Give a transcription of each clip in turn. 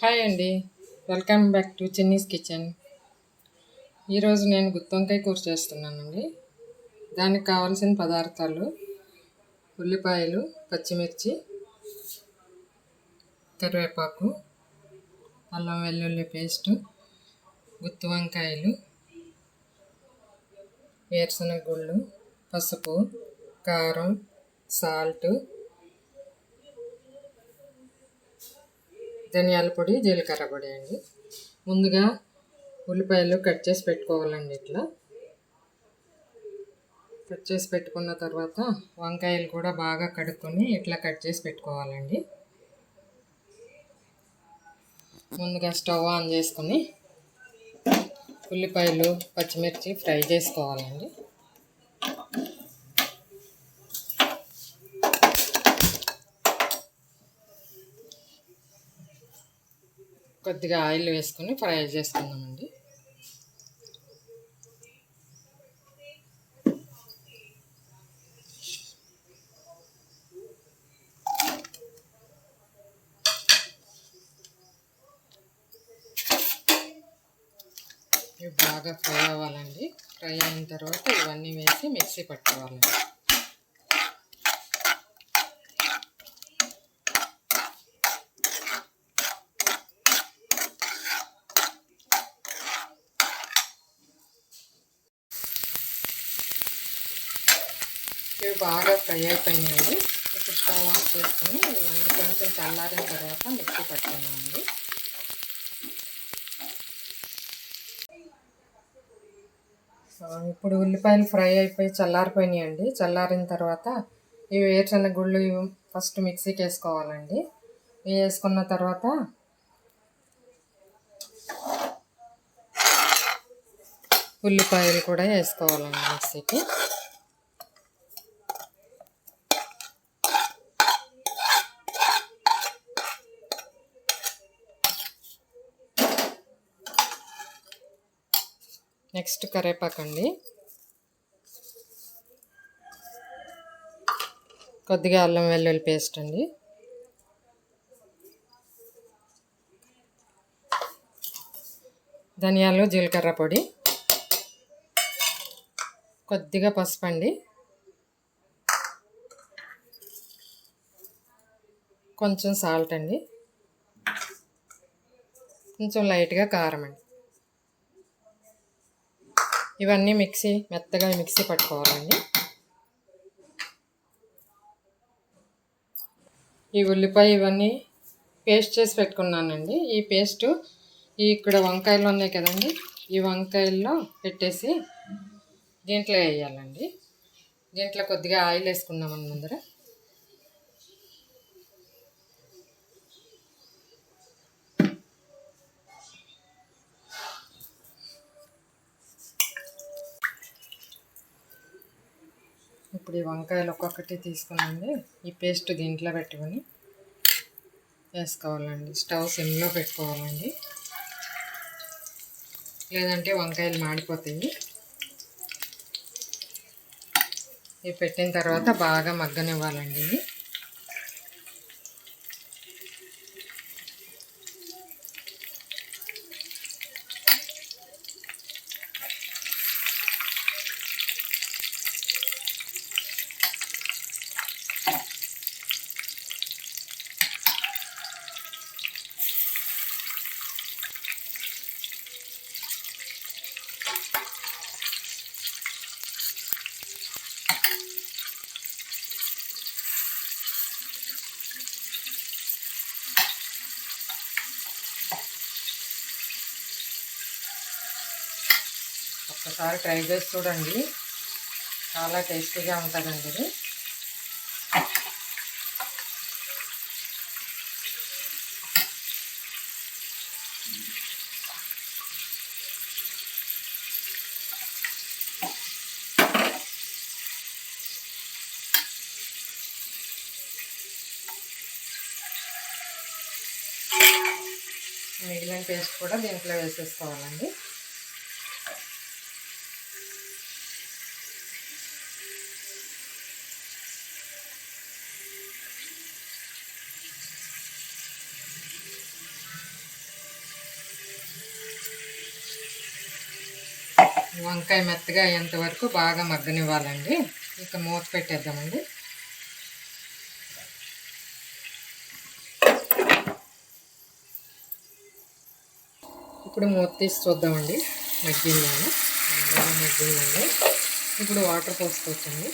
Hi అండి. Welcome back to Chinni's Kitchen. ఈరోజు నేను గుత్తొంకాయ కూర చేస్తున్నానండి. దానికి కావాల్సిన పదార్థాలు ఉల్లిపాయలు పచ్చిమిర్చి కరివేపాకు అల్లం వెల్లుల్లి పేస్టు గుత్తి వంకాయలు వేరుశనగ గుళ్ళు పసుపు కారం సాల్ట్ ధనియాల పొడి జీలకర్ర పొడి అండి. ముందుగా ఉల్లిపాయలు కట్ చేసి పెట్టుకోవాలండి ఇట్లా. కట్ చేసి పెట్టుకున్న తర్వాత వంకాయలు కూడా బాగా కడుక్కొని ఇట్లా కట్ చేసి పెట్టుకోవాలండి. ముందుగా స్టవ్ ఆన్ చేసుకొని ఉల్లిపాయలు పచ్చిమిర్చి ఫ్రై చేసుకోవాలండి. కొద్దిగా ఆయిల్ వేసుకొని ఫ్రై చేసుకుందామండి. ఇవి బాగా ఫ్రై అవ్వాలండి. ఫ్రై అయిన తర్వాత ఇవన్నీ వేసి మిక్సీ పట్టుకోవాలండి. ఇవి బాగా ఫ్రై అయిపోయినాయండి ఇప్పుడు స్టవ్ ఆఫ్ చేసుకొని ఇవన్నీ కొంచెం చల్లారిన తర్వాత మిక్సీ పట్టుకున్నామండి ఇప్పుడు ఉల్లిపాయలు ఫ్రై అయిపోయి చల్లారిపోయినాయండి. చల్లారిన తర్వాత ఇవి వేరుశనగ గుళ్ళు ఇవి ఫస్ట్ మిక్సీకి వేసుకోవాలండి. వేసుకున్న తర్వాత ఉల్లిపాయలు కూడా వేసుకోవాలండి మిక్సీకి. నెక్స్ట్ కరేపాకు అండి కొద్దిగా అల్లం వెల్లుల్లి పేస్ట్ అండి. ధనియాలు జీలకర్ర పొడి. కొద్దిగా పసుపు అండి కొంచెం సాల్ట్ అండి. కొంచెం లైట్గా కారం అండి. ఇవన్నీ మిక్సీ మెత్తగా మిక్సీ పట్టుకోవాలండి. ఈ ఉల్లిపాయ ఇవన్నీ పేస్ట్ చేసి పెట్టుకున్నానండి. ఈ పేస్ట్ ఈ ఇక్కడ వంకాయలు ఉన్నాయి కదండి. ఈ వంకాయల్లో పెట్టేసి దీంట్లో వేయాలండి. దీంట్లో కొద్దిగా ఆయిల్ వేసుకుందామని ముందర. ఇప్పుడు ఈ వంకాయలు ఒక్కొక్కటి తీసుకునండి. ఈ పేస్ట్ దీంట్లో పెట్టుకొని వేసుకోవాలండి. స్టవ్ సిమ్లో పెట్టుకోవాలండి. లేదంటే వంకాయలు మాడిపోతాయి. ఇవి పెట్టిన తర్వాత బాగా మగ్గనివ్వాలండి. ఒక్కసారి ట్రై చేసి చూడండి. చాలా టేస్టీగా ఉంటుందండి ఇది. మిగిలిన పేస్ట్ కూడా దీంట్లో వేసేసుకోవాలండి. వంకాయ మెత్తగా అయ్యేంత వరకు బాగా మగ్గనివ్వాలండి. ఇక మూత పెట్టేద్దామండి. ఇప్పుడు మూత తీసి చూద్దామండి. మగ్గిందాము? బాగా మగ్గిందండి ఇప్పుడు వాటర్ పోసుకోవచ్చండి.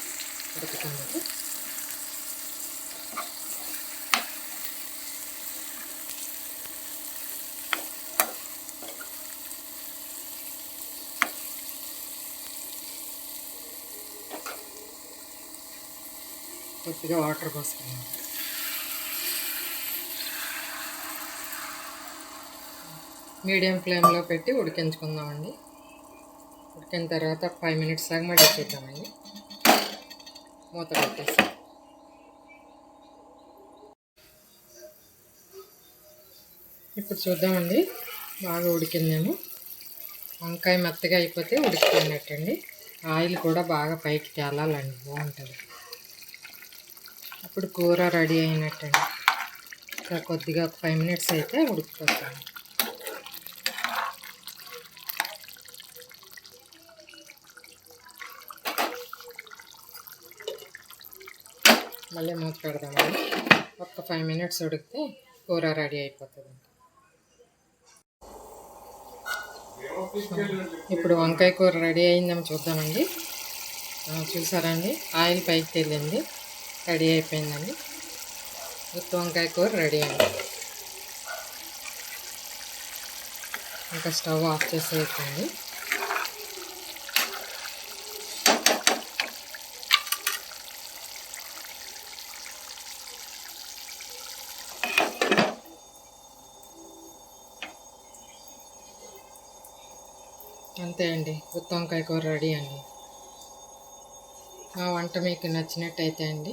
ఉడకటానికి కొద్దిగా వాటర్ పోసుకున్నాను. మీడియం ఫ్లేమ్లో పెట్టి ఉడికించుకుందామండి. ఉడికిన తర్వాత ఫైవ్ మినిట్స్ దాకా మడిచేద్దామండి మూత పెట్టేసి. ఇప్పుడు చూద్దామండి. బాగా ఉడికిందేమో. వంకాయ మెత్తగా అయిపోతే ఉడికిపోయినట్టండి. ఆయిల్ కూడా బాగా పైకి తేలాలండి. బాగుంటుంది. అప్పుడు కూర రెడీ అయినట్టండి. ఇంకా కొద్దిగా ఒక ఫైవ్ మినిట్స్ అయితే ఉడికిపోతాను మళ్ళీ మూత పెడదామండి. ఒక్క ఫైవ్ మినిట్స్ ఉడికితే కూర రెడీ అయిపోతుంది. ఇప్పుడు వంకాయ కూర రెడీ అయిందని చూద్దామండి. చూసారా చూసారండి? ఆయిల్ పైకి తెలింది. రెడీ అయిపోయిందండి. గుత్తి వంకాయ కూర రెడీ అయింది ఇంకా స్టవ్ ఆఫ్ చేసేయకండి అంతే అండి. గుత్తి వంకాయ కూర రెడీ అండి. మా వంట మీకు నచ్చినట్టయితే అండి.